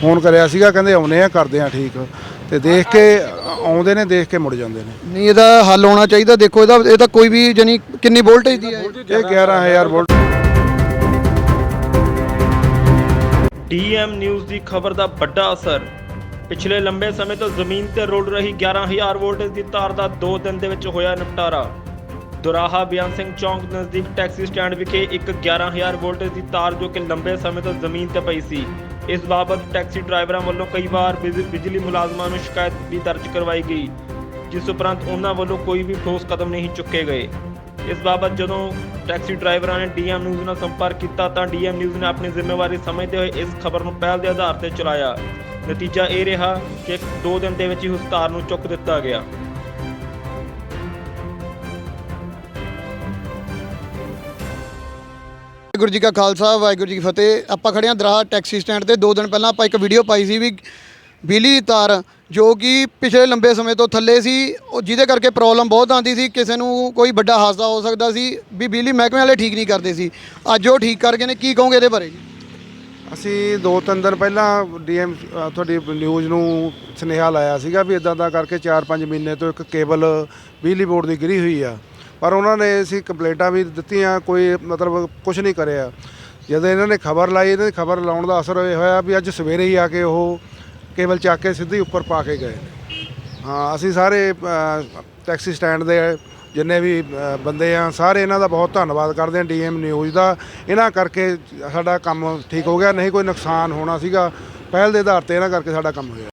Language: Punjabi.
ਫੋਨ ਕਰਿਆ ਸੀਗਾ ਕਹਿੰਦੇ ਆਉਨੇ ਆ ਕਰਦੇ ਆ ਠੀਕ। ਤੇ ਦੇਖ ਕੇ ਆਉਂਦੇ ਨੇ ਦੇਖ ਕੇ ਮੁੜ ਜਾਂਦੇ ਨੇ। ਨਹੀਂ ਇਹਦਾ ਹੱਲ ਹੋਣਾ ਚਾਹੀਦਾ। ਦੇਖੋ ਇਹਦਾ ਇਹ ਤਾਂ ਕੋਈ ਵੀ ਜਾਨੀ ਕਿੰਨੀ ਵੋਲਟੇਜ ਦੀ ਹੈ ਇਹ? ਇਹ 11000 ਵੋਲਟ ਡੀਐਮ ਨਿਊਜ਼ ਦੀ ਖਬਰ ਦਾ ਵੱਡਾ ਅਸਰ। ਪਿਛਲੇ ਲੰਬੇ ਸਮੇਂ ਤੋਂ ਜ਼ਮੀਨ ਤੇ ਰੁਲ ਰਹੀ 11000 ਵੋਲਟੇਜ ਦੀ ਤਾਰ ਦਾ 2 ਦਿਨ ਦੇ ਵਿੱਚ ਹੋਇਆ ਨਿਪਟਾਰਾ। ਦੁਰਾਹਾ ਬਿਆਨ ਸਿੰਘ ਚੌਂਕ ਨਜ਼ਦੀਕ ਟੈਕਸੀ ਸਟੈਂਡ ਵਿਖੇ ਇੱਕ 11000 ਵੋਲਟੇਜ ਦੀ ਤਾਰ ਜੋ ਕਿ ਲੰਬੇ ਸਮੇਂ ਤੋਂ ਜ਼ਮੀਨ ਤੇ ਪਈ ਸੀ। ਇਸ ਬਾਬਤ ਟੈਕਸੀ ਡਰਾਈਵਰਾਂ ਵੱਲੋਂ ਕਈ ਵਾਰ ਬਿਜ- ਬਿਜਲੀ ਮੁਲਾਜ਼ਮਾਂ ਨੂੰ ਸ਼ਿਕਾਇਤ ਵੀ ਦਰਜ ਕਰਵਾਈ ਗਈ, ਜਿਸ ਉਪਰੰਤ ਉਹਨਾਂ ਵੱਲੋਂ ਕੋਈ ਵੀ ਠੋਸ ਕਦਮ ਨਹੀਂ ਚੁੱਕੇ ਗਏ। ਇਸ ਬਾਬਤ ਜਦੋਂ ਟੈਕਸੀ ਡਰਾਈਵਰਾਂ ਨੇ ਡੀਐਮ ਨਿਊਜ਼ ਨਾਲ ਸੰਪਰਕ ਕੀਤਾ ਤਾਂ ਡੀਐਮ ਨਿਊਜ਼ ਨੇ ਆਪਣੀ ਜ਼ਿੰਮੇਵਾਰੀ ਸਮਝਦੇ ਹੋਏ ਇਸ ਖਬਰ ਨੂੰ ਪਹਿਲ ਦੇ ਆਧਾਰ ਤੇ ਚਲਾਇਆ। ਨਤੀਜਾ ਇਹ ਰਿਹਾ ਕਿ 2 ਦਿਨ ਦੇ ਵਿੱਚ ਹੀ ਉਸ ਤਾਰ ਨੂੰ ਚੁੱਕ ਦਿੱਤਾ ਗਿਆ। ਵਾਹਿਗੁਰੂ ਜੀ ਕਾ ਖਾਲਸਾ, ਵਾਹਿਗੁਰੂ ਜੀ ਕੀ ਫਤਿਹ। ਆਪਾਂ ਖੜੇ ਹਾਂ ਦਰਾਹਾ ਟੈਕਸੀ ਸਟੈਂਡ ਤੇ। ਦੋ ਦਿਨ ਪਹਿਲਾਂ ਆਪਾਂ ਇੱਕ ਵੀਡੀਓ ਪਾਈ ਸੀ ਵੀ ਬਿਜਲੀ ਦੀ ਤਾਰ, ਜੋ ਕਿ ਪਿਛਲੇ ਲੰਬੇ ਸਮੇਂ ਤੋਂ ਥੱਲੇ ਸੀ, ਉਹ ਜਿਹਦੇ ਕਰਕੇ ਪ੍ਰੋਬਲਮ ਬਹੁਤ ਆਉਂਦੀ ਸੀ। ਕਿਸੇ ਨੂੰ ਕੋਈ ਵੱਡਾ ਹਾਦਸਾ ਹੋ ਸਕਦਾ ਸੀ ਵੀ ਬਿਜਲੀ ਮਹਿਕਮੇ ਵਾਲੇ ਠੀਕ ਨਹੀਂ ਕਰਦੇ ਸੀ। ਅੱਜ ਉਹ ਠੀਕ ਕਰ ਗਏ ਨੇ। ਕੀ ਕਹੋਗੇ ਇਹਦੇ ਬਾਰੇ ਅਸੀਂ ਦੋ ਤਿੰਨ ਦਿਨ ਪਹਿਲਾਂ ਡੀਐਮ ਤੁਹਾਡੀ ਨਿਊਜ਼ ਨੂੰ ਸੁਨੇਹਾ ਲਾਇਆ ਸੀਗਾ ਵੀ ਇਦਾਂ ਦਾ ਕਰਕੇ 4-5 ਮਹੀਨੇ ਤੋਂ ਇੱਕ ਕੇਬਲ ਬਿਜਲੀ ਬੋਰਡ ਦੀ ਗਿਰੀ ਹੋਈ ਆ। ਪਰ ਉਹਨਾਂ ਨੇ ਅਸੀਂ ਕੰਪਲੇਂਟਾਂ ਵੀ ਦਿੱਤੀਆਂ, ਕੋਈ ਮਤਲਬ ਕੁਝ ਨਹੀਂ ਕਰਿਆ। ਜਦੋਂ ਇਹਨਾਂ ਨੇ ਖਬਰ ਲਾਈ, ਇਹਨਾਂ ਦੀ ਖਬਰ ਲਾਉਣ ਦਾ ਅਸਰ ਇਹ ਹੋਇਆ ਵੀ ਅੱਜ ਸਵੇਰੇ ਹੀ ਆ ਕੇ ਉਹ ਕੇਵਲ ਚੱਕ ਕੇ ਸਿੱਧੀ ਉੱਪਰ ਪਾ ਕੇ ਗਏ। ਹਾਂ, ਅਸੀਂ ਸਾਰੇ ਟੈਕਸੀ ਸਟੈਂਡ ਦੇ ਜਿੰਨੇ ਵੀ ਬੰਦੇ ਆ, ਸਾਰੇ ਇਹਨਾਂ ਦਾ ਬਹੁਤ ਧੰਨਵਾਦ ਕਰਦੇ ਆ ਡੀਐਮ ਨਿਊਜ਼ ਦਾ। ਇਹਨਾਂ ਕਰਕੇ ਸਾਡਾ ਕੰਮ ਠੀਕ ਹੋ ਗਿਆ, ਨਹੀਂ ਕੋਈ ਨੁਕਸਾਨ ਹੋਣਾ ਸੀਗਾ। ਪਹਿਲ ਦੇ ਆਧਾਰ ਤੇ ਇਹਨਾਂ ਕਰਕੇ ਸਾਡਾ ਕੰਮ ਹੋਇਆ।